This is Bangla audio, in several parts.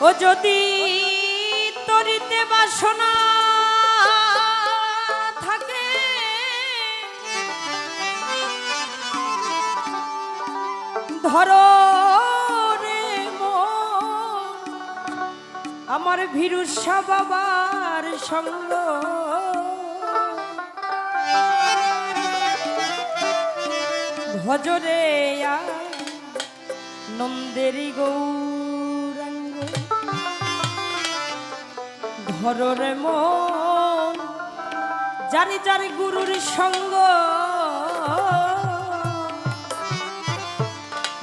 ও যদি তরিতে বাসনা থাকে ধরো আমার ভীরু বাবার সঙ্গ। ভজরে নন্দেরি গৌ ঘরে রে মন জানি যারি গুরুর সঙ্গ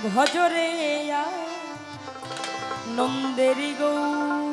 ভজরে নন্দেরি গৌ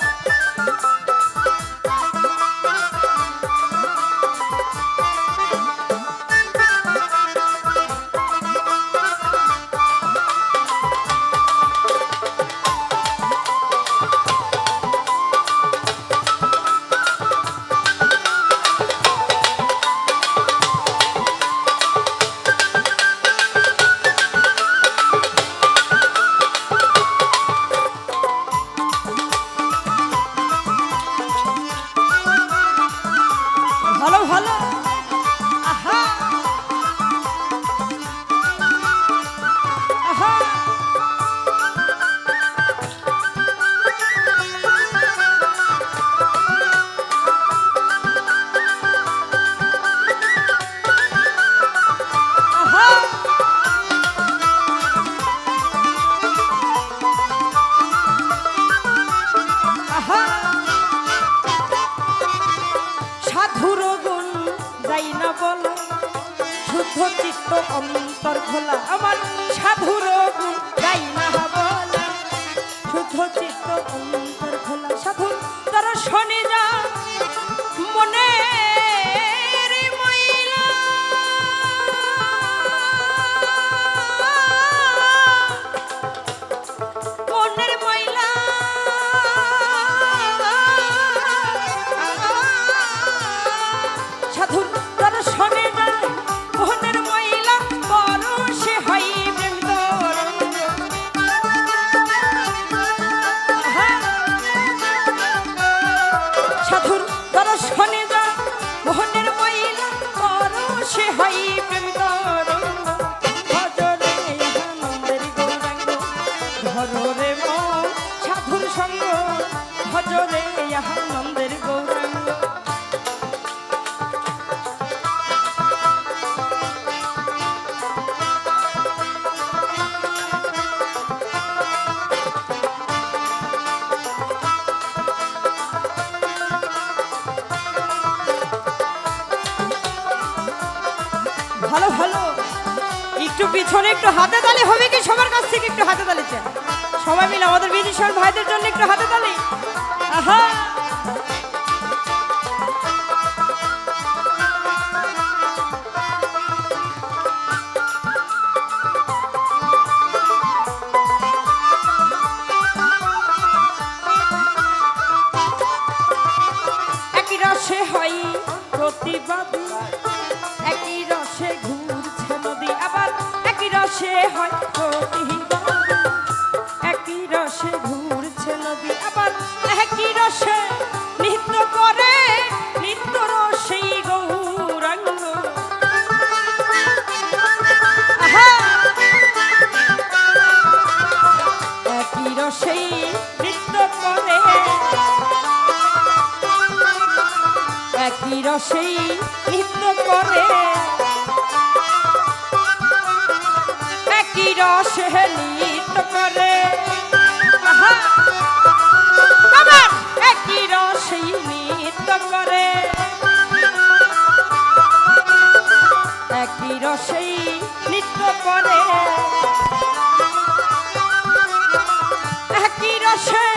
turn একটু পিছনে, একটু হাতে তালে হবে কি? সবার কাছ থেকে একটু হাতে তালে চাই। সবাই মিলে আমাদের বিদেশের ভাইদের জন্য একটু হাতে তালে। আহা! রসেই নৃত্য করে। একই রসে নৃত্য করে। একই রসেই নৃত্য করে। একই রসেই নৃত্য করে। একই রসে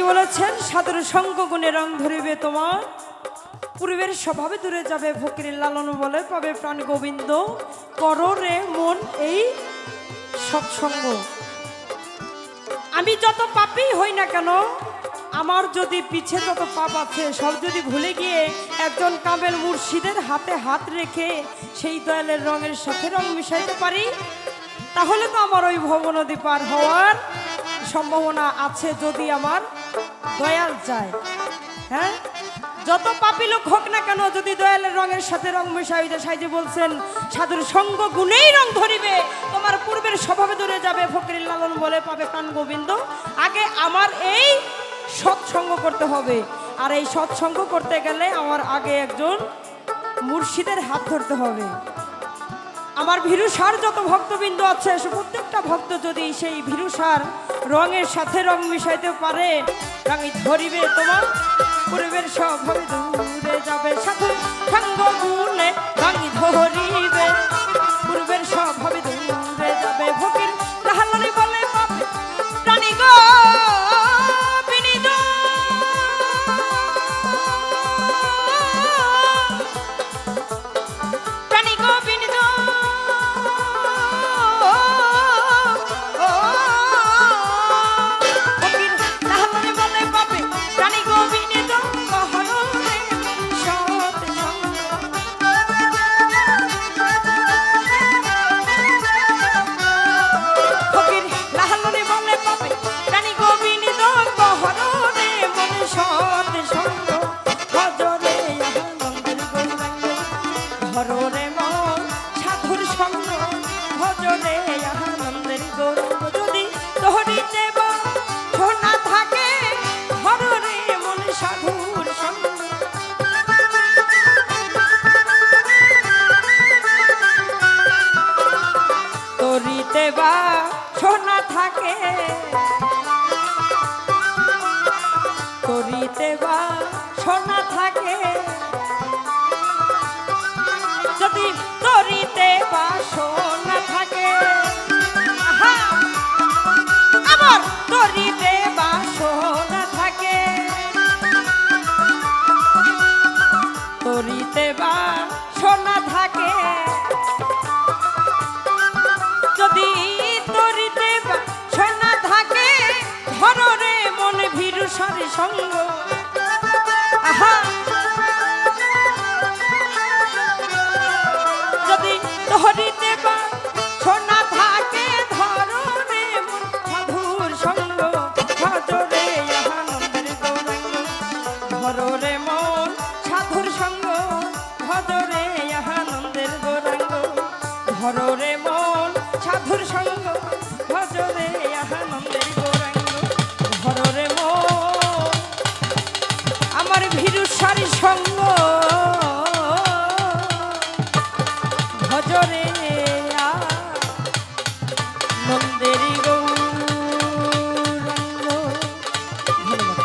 সাজি বলেছেন সাদর সঙ্গ গুণে রং ধরিবে তোমার। পূর্বের স্বভাবে দূরে যাবে, ফকিরের লালন বলে পাবে প্রাণ গোবিন্দ। করো রে মন এই সৎসঙ্গ আমি যত পাপই হই না কেন, আমার যদি পিছে যত পাপ আছে, সব যদি ভুলে গিয়ে একজন কামেল মুর্শিদের হাতে হাত রেখে সেই দয়ালের রঙের সাথে রং মিশাইতে পারি, তাহলে তো আমার ওই ভবনদী পার হওয়ার সম্ভাবনা আছে যদি আমার দয়াল চায় হ্যাঁ? যত পাপি লোক হোক না কেন, যদি দয়ালের রঙের সাথে রং মিশাইতে সাইজে বলছেন, সাধুর সঙ্গ গুণেই রং ধরিবে, তোমার পূর্বের স্বভাবে দূরে যাবে ফকির লালন বলে পাবে প্রাণ গোবিন্দ। আগে আমার এই সৎসঙ্গ করতে হবে। আর এই সৎসঙ্গ করতে গেলে আমার আগে একজন মুর্শিদের হাত ধরতে হবে। আমার ভীরুসার যত ভক্তবৃন্দ আছে প্রত্যেকটা ভক্ত যদি সেই ভীরুসার রঙের সাথে রং মিশাইতে পারে, রাঙি ধরিবে তোমার, পূর্বের স্বভাবে দূরে যাবে, সাথে সঙ্গ ধরিবে, পূর্বের স্বভাবে দূরে যাবে বা সোনা থাকে। তরিতে বা সোনা থাকে। যদি তরিতে বা সোনা put it on.